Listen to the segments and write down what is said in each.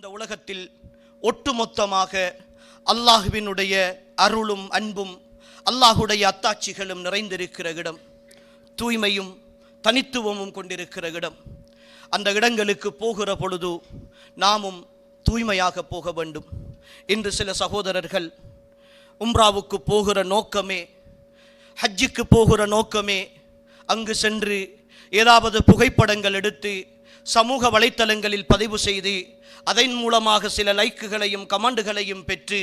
இந்த உலகத்தில் ஒட்டுமொத்தமாக அல்லாஹுவினுடைய அருளும் அன்பும் அல்லாஹுடைய அத்தாட்சிகளும் நிறைந்திருக்கிற இடம் தூய்மையும் தனித்துவமும் கொண்டிருக்கிற இடம். அந்த இடங்களுக்கு போகிற பொழுது நாமும் தூய்மையாக போக வேண்டும் இன்று சில சகோதரர்கள் உம்ராவுக்கு போகிற நோக்கமே ஹஜ்ஜுக்கு போகிற நோக்கமே அங்கு சென்று ஏதாவது புகைப்படங்கள் எடுத்து சமூக வலைத்தளங்களில் பதிவு செய்து அதன் மூலமாக சில லைக்குகளையும் கமெண்டுகளையும் பெற்று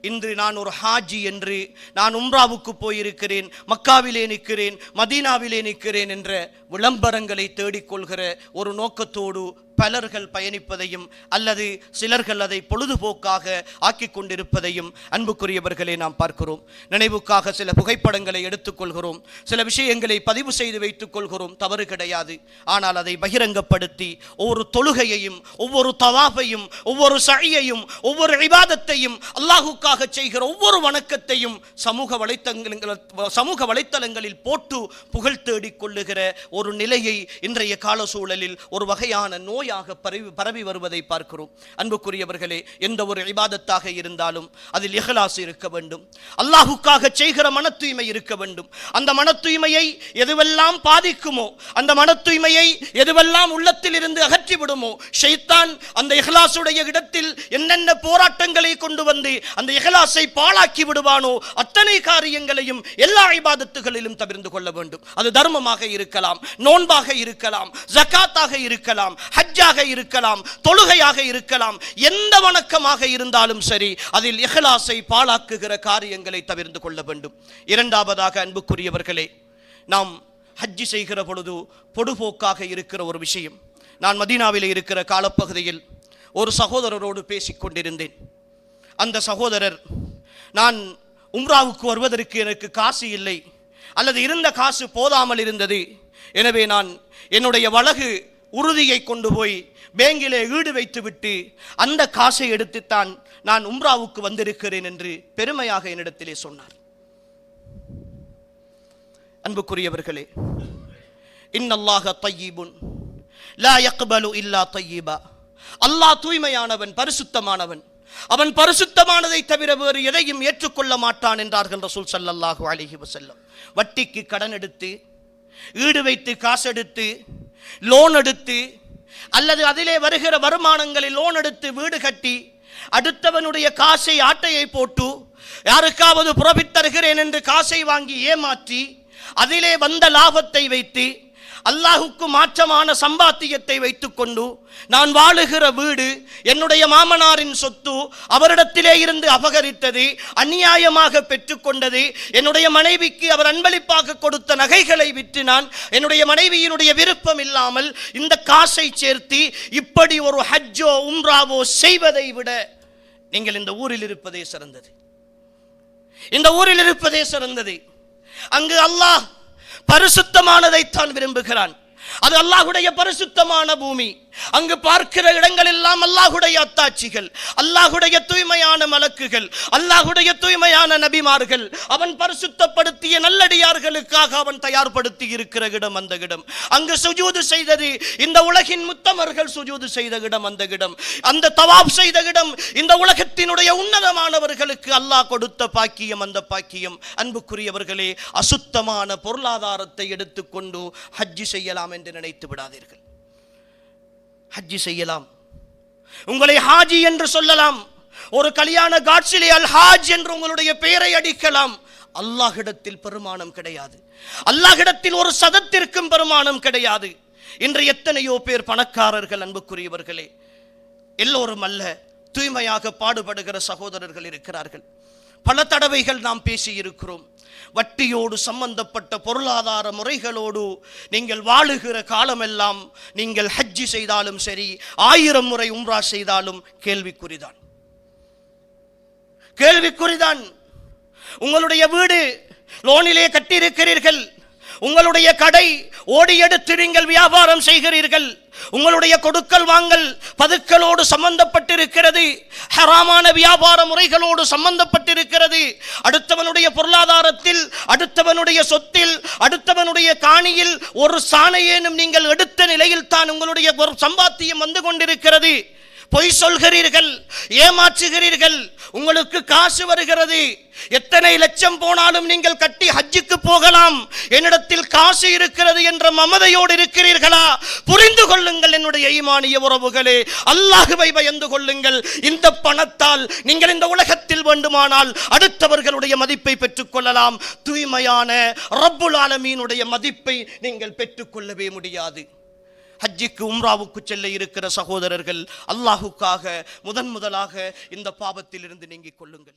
இன்று நான் ஒரு ஹாஜி என்று நான் உம்ராவுக்கு போயிருக்கிறேன் மக்காவிலே நிற்கிறேன் மதீனாவிலே நிற்கிறேன் என்ற விளம்பரங்களை தேடிக்கொள்கிற ஒரு நோக்கத்தோடு பலர்கள் பயணிப்பதையும் அல்லது சிலர்கள் அதை பொழுதுபோக்காக ஆக்கிக் கொண்டிருப்பதையும் அன்புக்குரியவர்களை நாம் பார்க்கிறோம். நினைவுக்காக சில புகைப்படங்களை எடுத்துக்கொள்கிறோம். சில விஷயங்களை பதிவு செய்து வைத்துக் கொள்கிறோம் தவறு கிடையாது. ஆனால் அதை பகிரங்கப்படுத்தி ஒவ்வொரு தொழுகையையும் ஒவ்வொரு தவாஃபையும் ஒவ்வொரு சழியையும் ஒவ்வொரு இபாதத்தையும் அல்லாஹுக்காக செய்கிற ஒவ்வொரு வணக்கத்தையும் சமூக வலைத்தளங்கள் சமூக வலைத்தளங்களில் போட்டு புகழ் தேடிக் கொள்ளுகிற ஒரு நிலையை இன்றைய கால சூழலில் ஒரு வகையான நோயாக பரவி பரவி வருவதை பார்க்கிறோம். அன்புக்குரியவர்களே எந்த ஒரு இபாதத்தாக இருந்தாலும் அதில் இஹ்லாஸ் இருக்க வேண்டும். அல்லாஹுக்காக செய்கிற மன தூய்மை இருக்க வேண்டும். அந்த மன தூய்மையை எதுவெல்லாம் பாதிக்குமோ அந்த மன தூய்மையை எதுவெல்லாம் உள்ளத்தில் இருந்து அகற்றி விடுமோ ஷைத்தான் அந்த இஹ்லாசுடைய இடத்தில் என்னென்ன போராட்டங்களை கொண்டு வந்து அந்த இஹ்லாஸை பாழாக்கி விடுவானோ அத்தனை காரியங்களையும் எல்லா ஐபாதத்துகளிலும் தவிர்த்து கொள்ள வேண்டும். அது தர்மமாக இருக்கலாம் நோன்பாக இருக்கலாம் ஜக்காத்தாக இருக்கலாம் ஹஜ்ஜாக இருக்கலாம் தொழுகையாக இருக்கலாம் எந்த வணக்கமாக இருந்தாலும் சரி அதில் இஹ்லாஸை பாழாக்குகிற காரியங்களை தவிர்த்து கொள்ள வேண்டும். இரண்டாவதாக அன்புக்குரியவர்களே நாம் ஹஜ்ஜி செய்கிற பொழுது பொடுபோக்காக இருக்கிற ஒரு விஷயம். நான் மதீனாவில் இருக்கிற காலப்பகுதியில் ஒரு சகோதரரோடு பேசிக் கொண்டிருந்தேன் அந்த சகோதரர் நான் உம்ராவுக்கு வருவதற்கு எனக்கு காசு இல்லை அல்லது இருந்த காசு போதாமல் இருந்தது. எனவே நான் என்னுடைய வழகு உறுதியை கொண்டு போய் பேங்கிலே ஈடு வைத்துவிட்டு அந்த காசை எடுத்துத்தான் நான் உம்ராவுக்கு வந்திருக்கிறேன் என்று பெருமையாக என்னிடத்திலே சொன்னார். அன்புக்குரியவர்களே இன்னல்லாக தையீபுன் லா யக்பலு இல்லா தையீபா அல்லாஹ் தூய்மையானவன் பரிசுத்தமானவன். அவன் பரிசுத்தமானதை தவிர வேறு எதையும் ஏற்றுக்கொள்ள மாட்டான் என்றார்கள் ரசூல் சல்லல்லாஹு அலைஹி வசல்லம் வட்டிக்கு கடன் எடுத்து ஈடு வைத்து காசெடுத்து லோன் எடுத்து அல்லது அதிலே வருகிற வருமானங்களில் லோன் எடுத்து வீடு கட்டி அடுத்தவனுடைய காசை ஆட்டையை போட்டு யாருக்காவது புறப்பித் தருகிறேன் என்று காசை வாங்கி ஏமாற்றி அதிலே வந்த லாபத்தை வைத்து அல்லாஹுக்கு மாற்றமான சம்பாத்தியத்தை வைத்துக்கொண்டு நான் வாழுகிற வீடு என்னுடைய மாமனாரின் சொத்து அவரிடத்திலே இருந்து அபகரித்தது அநியாயமாக பெற்றுக்கொண்டது என்னுடைய மனைவிக்கு அவர் அன்பளிப்பாக கொடுத்த நகைகளை விற்று நான் என்னுடைய மனைவியினுடைய விருப்பம் இல்லாமல் இந்த காசை சேர்த்து இப்படி ஒரு ஹஜ்ஜோ உம்ராவோ செய்வதை விட நீங்கள் இந்த ஊரில் இருப்பதே சிறந்தது. இந்த ஊரில் இருப்பதே சிறந்தது. அங்கு அல்லாஹ் பரிசுத்தமானதைத்தான் விரும்புகிறான். அது அல்லாஹுடைய பரிசுத்தமான பூமி. அங்கு பார்க்கிற இடங்களெல்லாம் அல்லாஹுடைய அத்தாட்சிகள் அல்லாஹுடைய தூய்மையான மலக்குகள் அல்லாஹுடைய தூய்மையான நபிமார்கள் அவன் பரிசுத்தப்படுத்திய நல்லடியார்களுக்காக அவன் தயார்படுத்தி இருக்கிற இடம் அந்த இடம். அங்கு சுஜூது செய்தது இந்த உலகின் முத்தமர்கள் சுஜூது செய்த இடம் அந்த இடம். அந்த தவாப் செய்த இடம் இந்த உலகத்தினுடைய உன்னதமானவர்களுக்கு அல்லாஹ் கொடுத்த பாக்கியம் அந்த பாக்கியம். அன்புக்குரியவர்களே அசுத்தமான பொருளாதாரத்தை எடுத்துக்கொண்டு ஹஜ்ஜி செய்யலாம் என்று நினைத்து விடாதீர்கள். ஹஜ்ஜி செய்யலாம். உங்களை ஹாஜி என்று சொல்லலாம். ஒரு கல்யாண காட்சியிலே அல் ஹாஜ் என்று உங்களுடைய பெயரை அடிக்கலாம். அல்லாஹிடத்தில் பெருமானம் கிடையாது. அல்லாஹிடத்தில் ஒரு சதத்திற்கும் பெருமானம் கிடையாது. இன்று எத்தனையோ பேர் பணக்காரர்கள் அன்புக்குரியவர்களே எல்லோரும் அல்ல தூய்மையாக பாடுபடுகிற சகோதரர்கள் இருக்கிறார்கள். பல தடவைகள் நாம் பேசியிருக்கிறோம். வட்டியோடு சம்பந்தப்பட்ட பொருளாதார முறைகளோடு நீங்கள் வாழுகிற காலமெல்லாம் நீங்கள் ஹஜ்ஜி செய்தாலும் சரி ஆயிரம் முறை உம்ரா செய்தாலும் கேள்விக்குறிதான். கேள்விக்குறிதான். உங்களுடைய வீடு லோனிலே கட்டியிருக்கிறீர்கள். உங்களுடைய கடை ஓடி எடுத்து நீங்கள் வியாபாரம் செய்கிறீர்கள். உங்களுடைய கொடுக்கல் வாங்கல் பதுக்களோடு சம்பந்தப்பட்டிருக்கிறது. ஹராமான வியாபார முறைகளோடு சம்பந்தப்பட்டிருக்கிறது. அடுத்தவனுடைய பொருளாதாரத்தில் அடுத்தவனுடைய சொத்தில் அடுத்தவனுடைய காணியில் ஒரு சாணையேனும் நீங்கள் எடுத்த நிலையில் தான் உங்களுடைய ஒரு சம்பாத்தியம் வந்து கொண்டிருக்கிறது. பொய் சொல்கிறீர்கள் ஏமாற்றுகிறீர்கள் உங்களுக்கு காசு வருகிறது. எத்தனை லட்சம் போனாலும் நீங்கள் கட்டி ஹஜ்ஜுக்கு போகலாம். என்னிடத்தில் காசு இருக்கிறது என்ற மமதையோடு இருக்கிறீர்களா? புரிந்து கொள்ளுங்கள் என்னுடைய ஈமானிய உறவுகளே. அல்லாஹுவை பயந்து கொள்ளுங்கள். இந்த பணத்தால் நீங்கள் இந்த உலகத்தில் வேண்டுமானால் அடுத்தவர்களுடைய மதிப்பை பெற்றுக்கொள்ளலாம் தூய்மையான ரப்புல் ஆலமீனுடைய மதிப்பை நீங்கள் பெற்றுக்கொள்ளவே முடியாது. ஹஜ்ஜிக்கு உம்ராவுக்கு செல்ல இருக்கிற சகோதரர்கள் அல்லாஹுக்காக முதன் முதலாக இந்த பாவத்திலிருந்து நீங்கிக் கொள்ளுங்கள்.